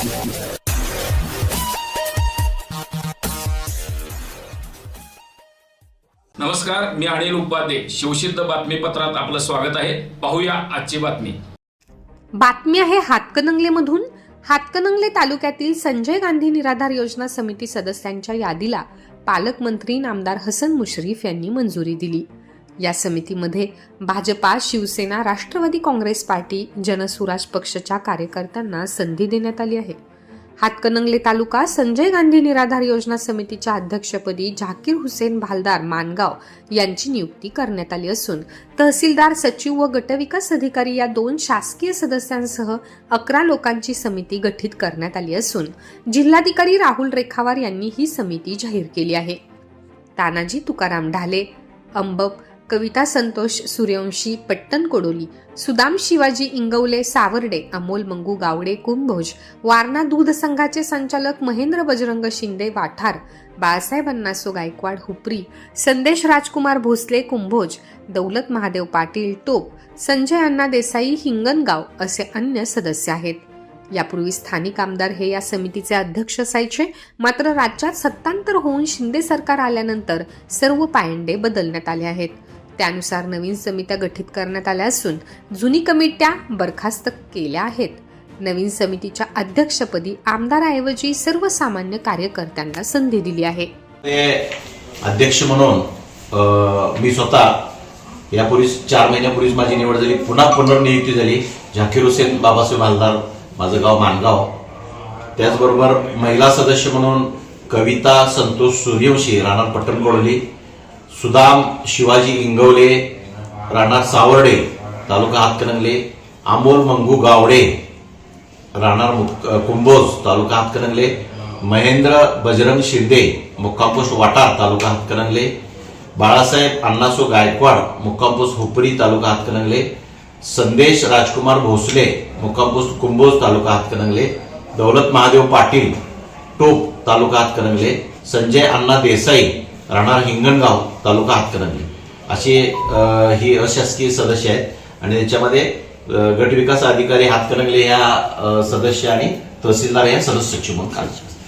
नमस्कार मी अनिल उपाध्ये. शिवसिद्ध बातमीपत्रात आपलं स्वागत आहे. पाहूया आजची बातमी. बातमी आहे हातकणंगलेमधून. हातकणंगले तालुक्यातील संजय गांधी निराधार योजना समिती सदस्यांच्या यादीला पालकमंत्री नामदार हसन मुश्रीफ यांनी मंजुरी दिली. या समितीमध्ये भाजपा शिवसेना राष्ट्रवादी काँग्रेस पार्टी जनसुराज पक्षाच्या कार्यकर्त्यांना संधी देण्यात आली आहे. हातकणंगले तालुका संजय गांधी निराधार योजना समितीच्या अध्यक्षपदी झाकीर हुसेन भालदार मानगाव यांची नियुक्ती करण्यात आली असून तहसीलदार सचिव व गटविकास अधिकारी या दोन शासकीय सदस्यांसह अकरा लोकांची समिती गठीत करण्यात आली असून जिल्हाधिकारी राहुल रेखावार यांनी ही समिती जाहीर केली आहे. तानाजी तुकाराम ढाले अंबब कविता संतोष सूर्यवंशी पट्टण कोडोली सुदाम शिवाजी इंगवले सावर्डे अमोल मंगू गावडे कुंभोज वारणा दूध संघाचे संचालक महेंद्र बजरंग शिंदे वाठार बाळासाहेब अण्णासो गायकवाड हुपरी संदेश राजकुमार भोसले कुंभोज दौलत महादेव पाटील टोप संजय अण्णा देसाई हिंगणगाव असे अन्य सदस्य आहेत. यापूर्वी स्थानिक आमदार हे या समितीचे अध्यक्ष असायचे मात्र राज्यात सत्तांतर होऊन शिंदे सरकार आल्यानंतर सर्व पायंडे बदलण्यात आले आहेत. त्यानुसार नवीन समित्या गठीत करण्यात आल्या असून जुनी कमिट्या बरखास्त केल्या आहेत. नवीन समितीच्या अध्यक्षपदी आमदाराऐवजी सर्वसामान्य कार्यकर्त्यांना संधी दिली आहे. अध्यक्ष म्हणून मी स्वतः यापूर्वी चार महिन्यापूर्वीच माझी निवड झाली. पुन्हा पुनर्नियुक्ती झाली. झाकीर हुसेन बाबासाहेब हलदार माझं गाव मानगाव त्याचबरोबर महिला सदस्य म्हणून कविता संतोष सूर्यवंशी राहणार पट्टण कोडोली सुदाम शिवाजी इंगवले राणा सावर्डे तालुका हातकणंगले आंबोल मंगू गावडे राहणार कुंभोज तालुका हातकणंगले महेंद्र बजरंग शिंदे मुक्कामपोस्ट वाटार तालुका हातकणंगले बाळासाहेब अण्णासो गायकवाड मुक्कामपोस्ट हुपरी तालुका हातकणंगले संदेश राजकुमार भोसले मुक्कामपोस्ट कुंभोज तालुका हातकणंगले दौलत महादेव पाटील टोप तालुका हातकणंगले संजय अण्णा देसाई राहणार हिंगणगाव तालुका हातकणंगले असे ही अशासकीय सदस्य आहेत आणि त्याच्यामध्ये गटविकास गट विकास अधिकारी हातकणंगले ह्या सदस्य आणि तहसीलदार या सदस्य म्हणून कार्यरत